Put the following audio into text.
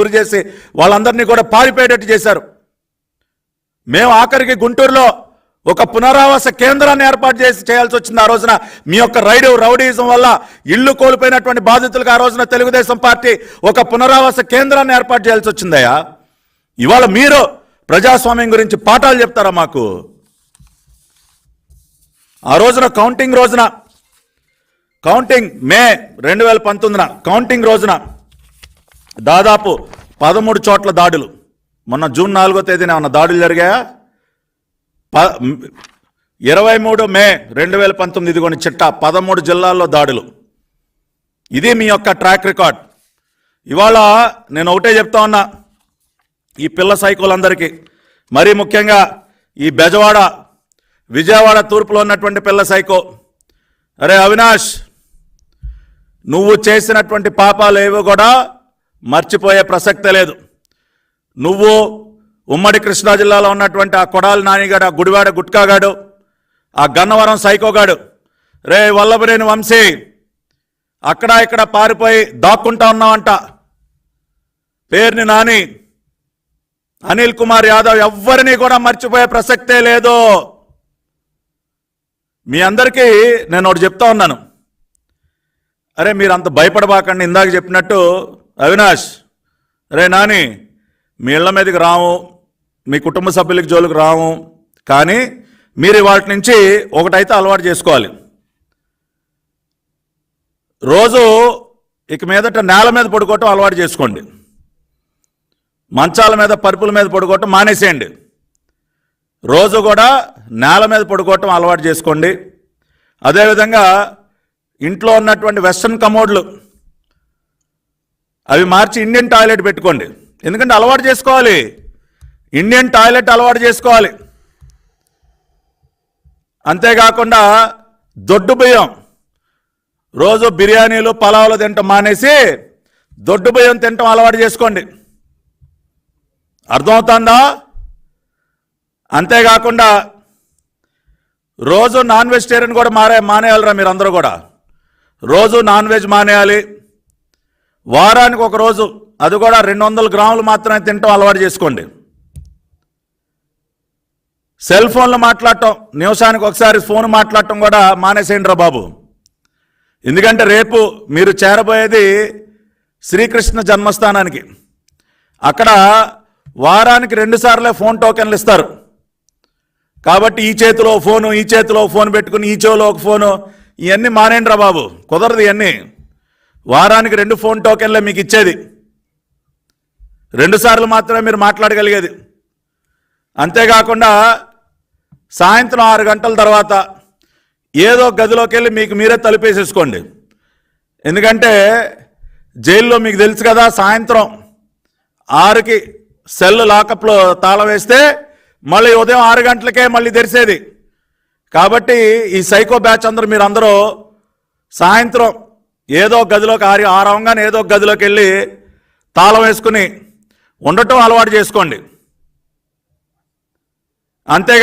గురి చేసి వాళ్ళందరినీ కూడా పారిపోయేటట్టు చేశారు. మేము ఆఖరికి గుంటూరులో ఒక పునరావాస కేంద్రాన్ని ఏర్పాటు చేసి చేయాల్సి వచ్చింది ఆ రోజున. మీ యొక్క రైడు రౌడీజం వల్ల ఇల్లు కోల్పోయినటువంటి బాధితులకు ఆ రోజున తెలుగుదేశం పార్టీ ఒక పునరావాస కేంద్రాన్ని ఏర్పాటు చేయాల్సి వచ్చిందయ్యా. ఇవాళ మీరు ప్రజాస్వామ్యం గురించి పాఠాలు చెప్తారా మాకు? ఆ రోజున కౌంటింగ్ రోజున కౌంటింగ్ మే రెండు వేల పంతొమ్మిదిన కౌంటింగ్ రోజున దాదాపు పదమూడు చోట్ల దాడులు. మొన్న జూన్ నాలుగో తేదీన ఏమన్నా దాడులు జరిగాయా? ప ఇరవై మూడు మే రెండు వేల పంతొమ్మిది ఇదిగోని చిట్టా పదమూడు జిల్లాల్లో దాడులు. ఇది మీ యొక్క ట్రాక్ రికార్డ్. ఇవాళ నేను ఒకటే చెప్తా ఉన్నా ఈ పిల్ల సైకోలందరికీ. మరీ ముఖ్యంగా ఈ బెజవాడ విజయవాడ తూర్పులో ఉన్నటువంటి పిల్ల సైకో. అరే అవినాష్ నువ్వు చేసినటువంటి పాపాలు ఏవో కూడా మర్చిపోయే ప్రసక్తే లేదు. నువ్వు ఉమ్మడి కృష్ణా జిల్లాలో ఉన్నటువంటి ఆ కొడాలి నానిగాడు ఆ గుడివాడ గుట్కాగాడు ఆ గన్నవరం సైకోగాడు రే వల్లభరేని వంశీ అక్కడ ఇక్కడ పారిపోయి దాక్కుంటా ఉన్నావంట. పేరుని నాని అనిల్ కుమార్ యాదవ్ ఎవ్వరిని కూడా మర్చిపోయే ప్రసక్తే లేదు. మీ అందరికీ నేను ఒకటి చెప్తా ఉన్నాను. అరే మీరు అంత భయపడబాకండి ఇందాక చెప్పినట్టు అవినాష్ రే నాని మీ ఇళ్ళ మీదకి రాము మీ కుటుంబ సభ్యులకి జోలికి రాము కానీ మీరు వాటి నుంచి ఒకటైతే అలవాటు చేసుకోవాలి. రోజు ఇక మీదట నేల మీద పడుకోవటం అలవాటు చేసుకోండి. మంచాల మీద పరుపుల మీద పడుకోవటం మానేసేయండి. రోజు కూడా నేల మీద పడుకోవటం అలవాటు చేసుకోండి. అదేవిధంగా ఇంట్లో ఉన్నటువంటి వెస్ట్రన్ కమోడ్లు అవి మార్చి ఇండియన్ టాయిలెట్ పెట్టుకోండి. ఎందుకంటే అలవాటు చేసుకోవాలి. ఇండియన్ టాయిలెట్ అలవాటు చేసుకోవాలి. అంతేకాకుండా దొడ్డు బియ్యం. రోజు బిర్యానీలు పలావులు తినటం మానేసి దొడ్డు బియ్యం తినటం అలవాటు చేసుకోండి. అర్థమవుతుందా? అంతేకాకుండా రోజు నాన్ వెజిటేరియన్ కూడా మారే మానేయాలరా మీరు అందరూ కూడా. రోజు నాన్ వెజ్ మానేయాలి. వారానికి ఒక రోజు అది కూడా రెండు వందల గ్రాములు మాత్రమే తినటం అలవాటు చేసుకోండి. సెల్ ఫోన్లు మాట్లాడటం నిమిషానికి ఒకసారి ఫోన్ మాట్లాడటం కూడా మానేసేయండి రా బాబు. ఎందుకంటే రేపు మీరు చేరబోయేది శ్రీకృష్ణ జన్మస్థానానికి. అక్కడ వారానికి రెండుసార్లే ఫోన్ టోకెన్లు ఇస్తారు. కాబట్టి ఈ చేతిలో ఫోను ఈ చేతిలో ఫోన్ పెట్టుకుని ఈ చెవిలో ఒక ఫోను ఇవన్నీ మానేయండి రా బాబు. కుదరదు ఇవన్నీ వారానికి రెండు ఫోన్ టోకెన్లు మీకు ఇచ్చేది. రెండు సార్లు మాత్రమే మీరు మాట్లాడగలిగేది. అంతేకాకుండా సాయంత్రం ఆరు గంటల తర్వాత ఏదో గదిలోకి వెళ్ళి మీకు మీరే తలుపేసేసుకోండి. ఎందుకంటే జైల్లో మీకు తెలుసు కదా సాయంత్రం ఆరుకి సెల్ లాకప్లో తాళం వేస్తే మళ్ళీ ఉదయం ఆరు గంటలకే మళ్ళీ తెరిసేది. కాబట్టి ఈ సైకో బ్యాచ్ అందరూ మీరు అందరూ సాయంత్రం ఏదో గదిలోకి ఆరి ఆరవంగానే ఏదో గదిలోకి వెళ్ళి తాళం వేసుకుని ఉండటం అలవాటు చేసుకోండి. అంతేగా